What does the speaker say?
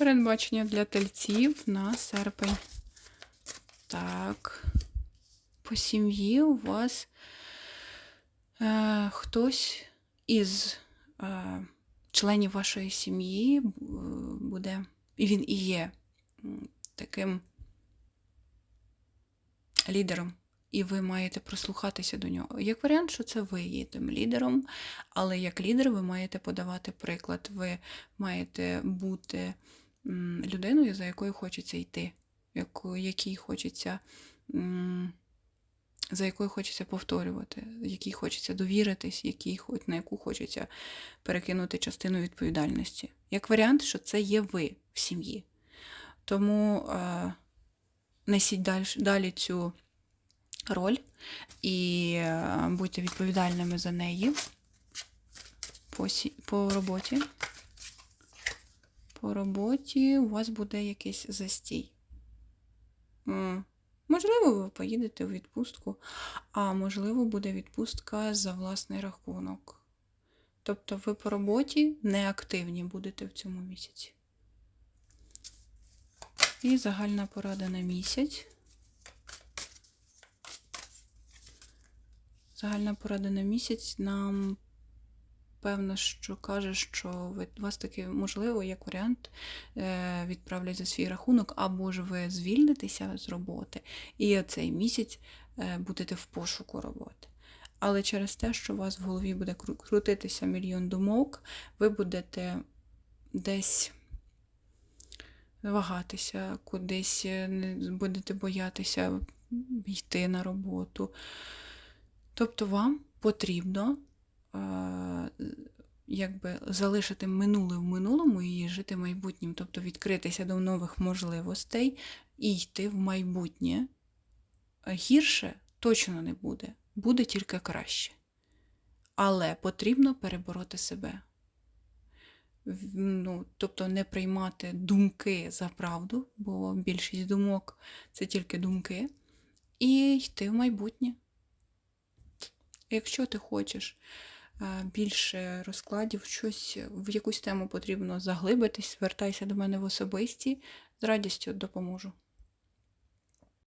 Передбачення для тельців на серпень. Так. По сім'ї у вас е, хтось із е, членів вашої сім'ї е, буде, і він і є таким лідером, і ви маєте прислухатися до нього. Як варіант, що це ви є тим лідером, але як лідер ви маєте подавати приклад, ви маєте бути людиною, за якою хочеться йти, якій хочеться. За якою хочеться повторювати, якій хочеться довіритись, якій, на яку хочеться перекинути частину відповідальності. Як варіант, що це є ви в сім'ї. Тому е, несіть далі, далі цю роль і е, будьте відповідальними за неї по, по роботі. По роботі у вас буде якийсь застій. Можливо, ви поїдете у відпустку, а можливо, буде відпустка за власний рахунок. Тобто ви по роботі неактивні будете в цьому місяці. І загальна порада на місяць. Загальна порада на місяць нам певно, що каже, що ви, вас таки, можливо, як варіант, е, відправлять за свій рахунок, або ж ви звільнитеся з роботи, і цей місяць е, будете в пошуку роботи. Але через те, що у вас в голові буде крутитися мільйон думок, ви будете десь вагатися, кудись е, будете боятися йти на роботу. Тобто вам потрібно якби залишити минуле в минулому і жити майбутнім, тобто відкритися до нових можливостей і йти в майбутнє. Е, Гірше точно не буде, буде тільки краще. Але потрібно перебороти себе. Ну, тобто не приймати думки за правду, бо більшість думок це тільки думки, і йти в майбутнє. Якщо ти хочеш більше розкладів, щось в якусь тему потрібно заглибитись, звертайся до мене в особисті, з радістю допоможу.